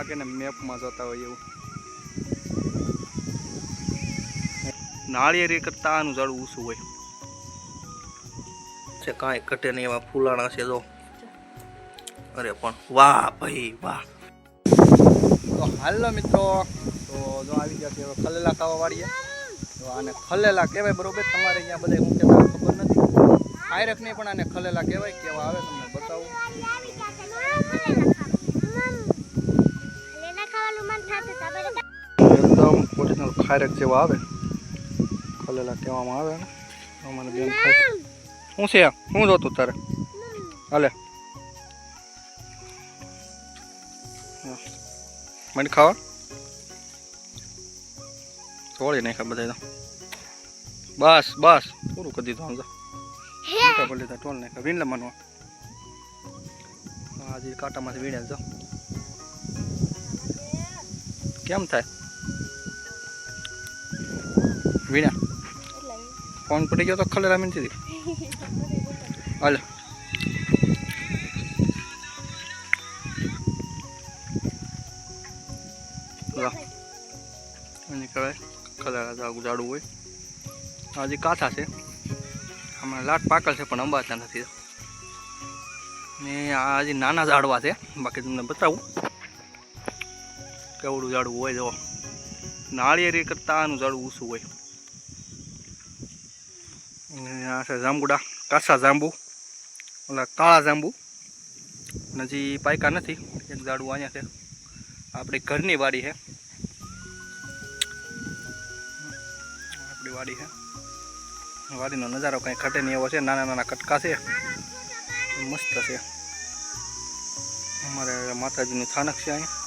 લાગે ને મેપમાં જોતા હોય એવું. નાળિયેરી કરતાં આનું ઝાડવું ઊંચું હોય. છે કાંઈ ઘટે નહીં એમાં ફૂલાણા છે જો. અરે પણ વાહ ભાઈ વાહ. તો હાલો મિત્રો તો જો આવી ગયા છે ખલેલા ખાવા વાળીએ. તો આને ખલેલા કહેવાય બરોબર તમારે અહીંયા બધા હું કહેતા ખબર નથી. આયરક નહીં પણ આને ખલેલા કહેવાય કેવા આવે તમને બતાવું. એકદમ ઓરિજિનલ ખાયરક જેવા આવે. ખલેલા કહેવામાં આવે ને. બેન શું છે? શું જોતું તારે? હાલે. મને ખાવા? છોડી નાખ્યા બધા તો. બસ બસ. પૂરું કરી દીધું સમજો મોટા પડી લીધા ટોલ નાખ્યા. વીણ માનવા. આજે કાંટામાંથી વીણ્યા જો. કેમ થાય? વીણા, ફોન પડી ગયો તો ખલેરા મીનથી હાલે. લા એની કહેવાય ખલેરા જાગું જાડું હોય. હજી કાથા છે. હમણાં લાટ પાકલ છે, પણ અંબાતા નથી. ને આ હજી નાના ઝાડવા છે. બાકી તમને બતાવું. કેવડું ઝાડું હોય જો. નાળિયેરી કરતાં આનું ઝાડવું ઊંચું હોય. આ છે જાંબુડા, કાસા જાંબુ, ઓલા કાળા જાંબુ. હજી પાયકા નથી, એક ઝાડું અહીંયા છે. આપણી ઘરની વાડી છે. આપણી વાડી છે. વાડીનો નજારો કંઈ ખટે નહીં એવો છે. નાના નાના કટકા છે. મસ્ત છે. અમારે માતાજીનું સ્થાનક છે અહીંયા.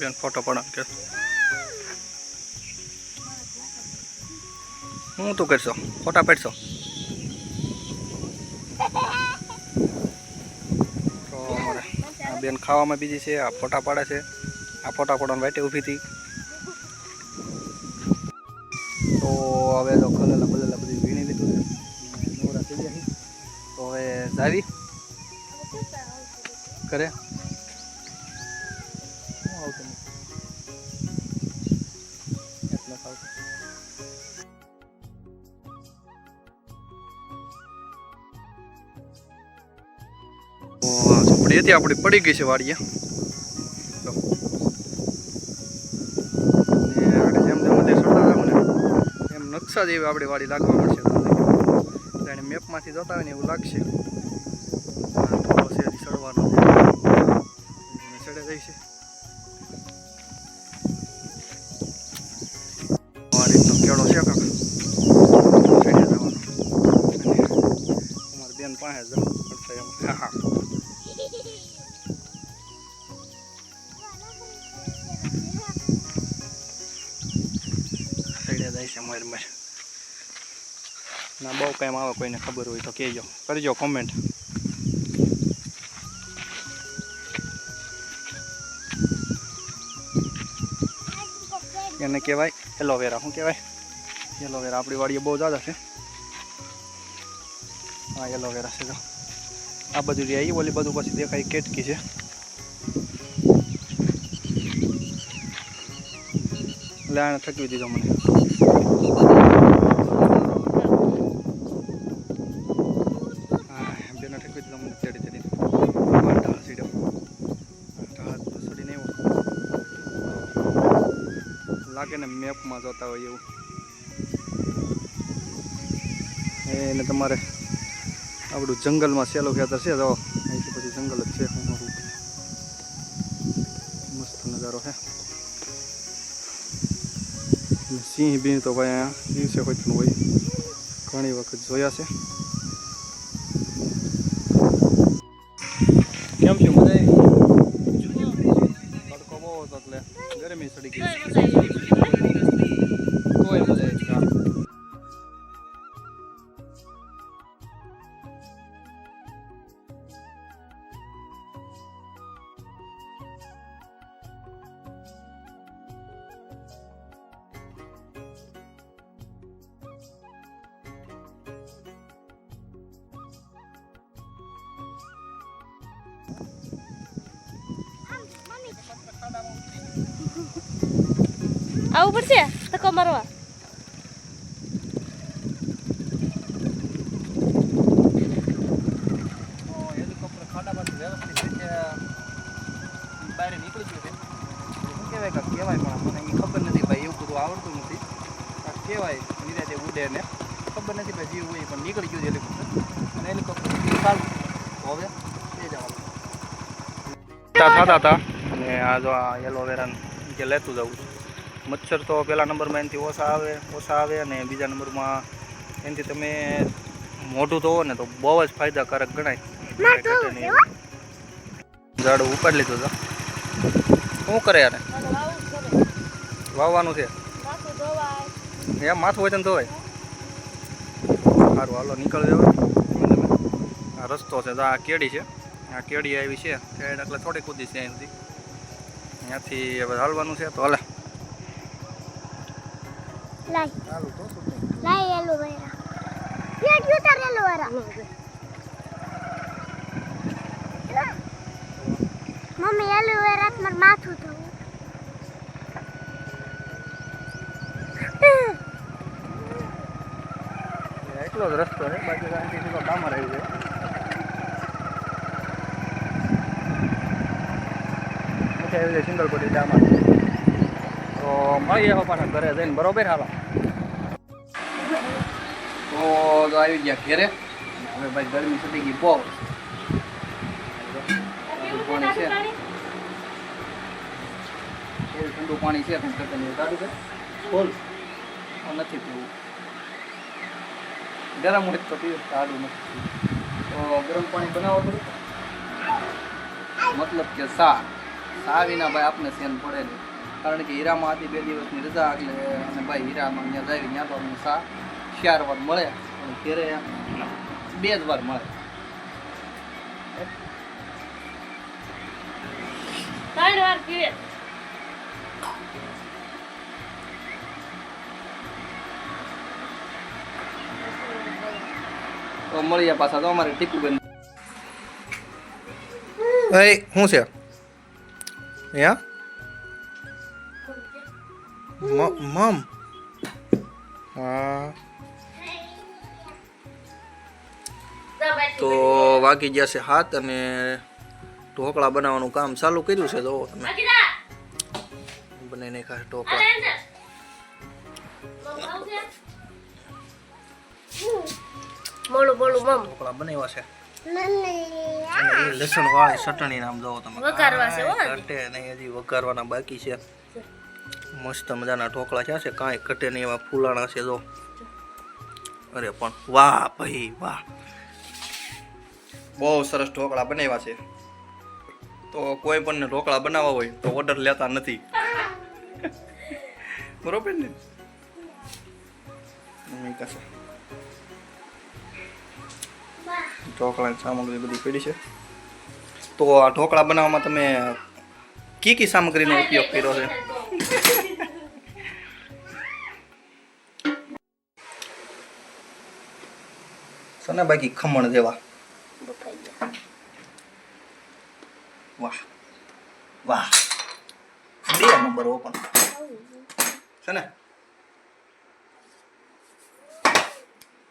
બેન ફોટો પડાવ કે હું તું કરશો? ફોટા પાડશો? તો બેન ખાવામાં બીજી છે, આ ફોટા પાડે છે. આ ફોટા પાડવાની વાટે ઊભી હતી. તો હવે તો ખલેલા બલેલા બધી વીણી લીધું છે. નવરા થઈ ગયા તો હવે જાવી. કરે આવતું નથી. એટલે આવતું ઝૂંપડી હતી, આપણી પડી ગઈ છે વાડીએ. નકશા જેવી આપણે વાડી લાગવા મળશે તમને મેપમાંથી જતા હોય ને એવું લાગશે. પાસે જ પડશે એમ. હા જાય છે મારી મારે. ના, બહુ કાંઈ આવે કોઈને ખબર હોય તો કહેજો. કરજો કોમેન્ટ એને કહેવાય એલોવેરા શું કહેવાય? એલોવેરા આપણી વાડીએ બહુ જ્યાદા છે. હા એલોવેરા છે તો આ બધું રહી આવી ઓલી બધું પછી દેખાય કેટકી છે. લાણ થકવી દીધો મને. હા, બેને ઠકવી દીધો મને તેડી તેડી એવો. લાગે ને મેપમાં જોતા હોય એવું. એને તમારે આપણું જંગલમાં સેલો ખેતર છે. તો અહીંથી પછી જંગલ જ છે મસ્ત નજારો છે સિંહ બિંહ તો ભાઈ અહીંયા દિવસે હોતું હોય. ઘણી વખત જોયા છે. કેમ છે? મજા ગરમી સડી ગઈ. આવું પડશે? ધક્કો મારવા. બહાર નીકળી ગયું શું કહેવાય કહેવાય પણ મને ખબર નથી ભાઈ એવું બધું આવડતું નથી કાંઈક કહેવાય નિરાતે ઉડે ને ખબર નથી પણ નીકળી ગયું હેલિકોપ્ટર અને હેલિકોપ્ટર ચાલુ હવે અને આ જો આ એલોવેરા જે લેતું જવું મચ્છર તો પહેલા નંબરમાં એનાથી ઓછા આવે ઓછા આવે અને બીજા નંબરમાં એનાથી તમે મોઢું ધોવો ને તો બહુ જ ફાયદાકારક ગણાય. ઝાડ ઉપાડી લીધું તો શું કરે યાર વાવવાનું છે? એમ માથું હોય તો ધોવાય? સારું હાલો નીકળ જવા આ રસ્તો છે તો આ કેડી છે. આ કેડી આવી છે. એટલે થોડી કૂદી છે અહીંથી. ત્યાંથી હવે હાલવાનું છે તો હાલે. મમ્મી એલોવેરા માર માથું ધોવું. એટલો જ રસ્તો છે બાકી ડામર આવી જાય. પછી આવી જાય સિંગલ પટ્ટી ડામર તો મળીએ પપ્પાના ઘરે જઈને બરોબર હાલો. તો આવી ગયા ઘેરે. હવે ભાઈ ગરમી સુધી ગઈ બહુ. પાણી છે. ઠંડુ પાણી છે પણ કરતા કાઢું છે? બોલ. નથી પીવું. ગરમ હોય તો પીવું સારું નથી તો ગરમ પાણી બનાવો થોડું મતલબ કે સા સા વિના ભાઈ આપને સેન પડે નહીં કારણ કે હીરામાં હતી બે દિવસની રજા એટલે અને ભાઈ હીરામાં ત્યાં જાય ત્યાં તો અમને સા ચાર વાર મળે. અને ઘેરે બે જ વાર મળે. ત્રણ વાર પીવે તો મળીએ પાછા તો અમારે ટીકુ બેન ભાઈ શું છે? યા મમ હા તો વાગી ગયા છે હાથ અને ઢોકળા બનાવવાનું કામ ચાલુ કર્યું છે જો તમે બનાવીને ખાસ ઢોકળા બોલું બોલું મમ ઢોકળા બનાવ્યા છે અને એ લસણ વાળી ચટણી નામ જોવો તમે. વઘારવા છે, હો. કટે નહીં હજી વઘારવાના બાકી છે. મસ્ત મજાના ઢોકળા છે છે કાંઈ કટે નહીં એવા ફૂલાણા છે જો. અરે પણ વાહ ભાઈ વાહ. બહુ સરસ ઢોકળા બનાવ્યા છે. તો કોઈ પણ ઢોકળા બનાવવા હોય તો ઓર્ડર લેતા નથી. બરોબર ને? એમ ઢોકળાની સામગ્રી બધી પડી છે. તો આ ઢોકળા બનાવવામાં તમે કી કી સામગ્રીનો ઉપયોગ કર્યો છે? સને બાકી ખમણ જેવા. વાહ વાહ. બે નંબર ઓપન છે ને?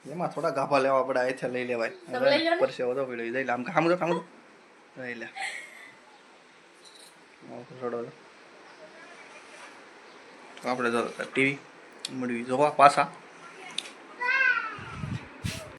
એમાં થોડા ગાભા લેવા પડે અહીંથી લઈ લેવાય. પરસે વધો પીડ્યો. જઈ લે આમ કામ તો કામ તો. લઈ લે. રડો આપણે જો ટીવી મળવી જોવા પાછા.